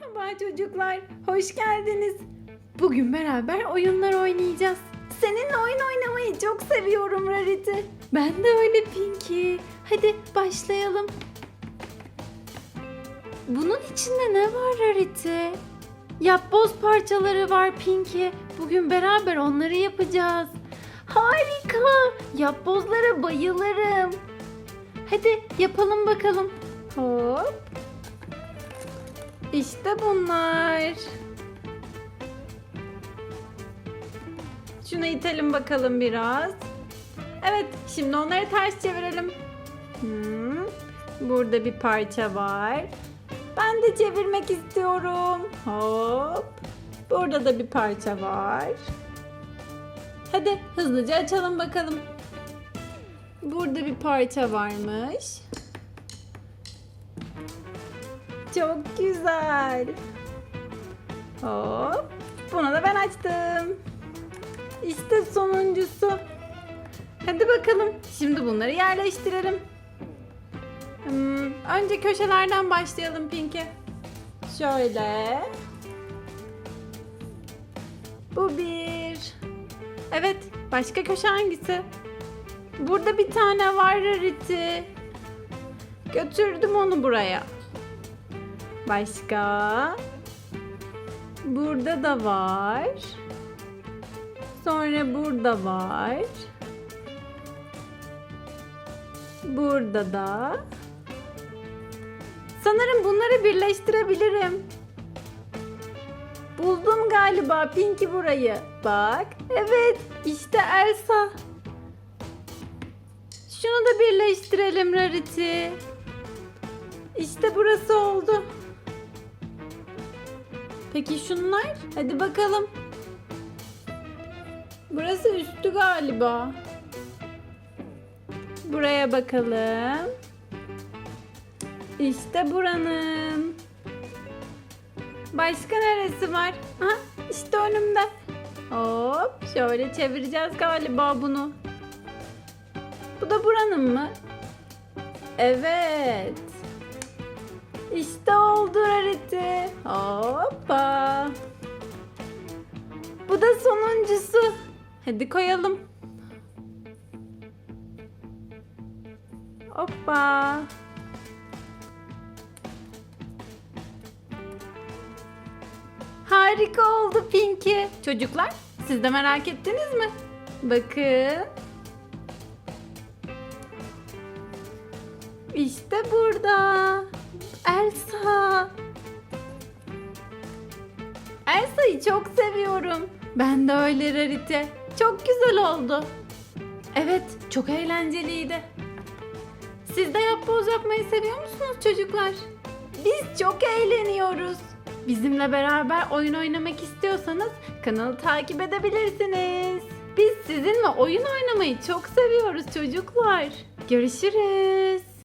Merhaba çocuklar, hoş geldiniz. Bugün beraber oyunlar oynayacağız. Seninle oyun oynamayı çok seviyorum Rarity. Ben de öyle Pinky. Hadi başlayalım. Bunun içinde ne var Rarity? Yapboz parçaları var Pinky. Bugün beraber onları yapacağız. Harika. Yapbozlara bayılırım. Hadi yapalım bakalım. Hop. İşte bunlar. Şunu itelim bakalım biraz. Evet, şimdi onları ters çevirelim. Hmm, burada bir parça var. Ben de çevirmek istiyorum. Hop. Burada da bir parça var. Hadi hızlıca açalım bakalım. Burada bir parça varmış. Çok güzel. Hop. Bunu da ben açtım. İşte sonuncusu. Hadi bakalım. Şimdi bunları yerleştirelim. Hmm, önce köşelerden başlayalım Pinky. Şöyle. Bu bir. Evet. Başka köşe hangisi? Burada bir tane var Rarity. Götürdüm onu buraya. Başka? Burada da var. Sonra burada var. Burada da. Sanırım bunları birleştirebilirim. Buldum galiba Pinky burayı. Bak. Evet. işte Elsa. Şunu da birleştirelim Rarity. İşte burası oldu. Peki şunlar? Hadi bakalım. Burası üstü galiba. Buraya bakalım. İşte buranın. Başka neresi var? Aha, işte önümde. Hop, şöyle çevireceğiz galiba bunu. Bu da buranın mı? Evet. İşte oldu Rarity. Hoppa. Bu da sonuncusu. Hadi koyalım. Hoppa. Harika oldu Pinky. Çocuklar siz de merak ettiniz mi? Bakın. İşte burada. Elsa. Elsa'yı çok seviyorum. Ben de öyle Rarity. Çok güzel oldu. Evet, çok eğlenceliydi. Siz de yapboz yapmayı seviyor musunuz çocuklar? Biz çok eğleniyoruz. Bizimle beraber oyun oynamak istiyorsanız kanalı takip edebilirsiniz. Biz sizinle oyun oynamayı çok seviyoruz çocuklar. Görüşürüz.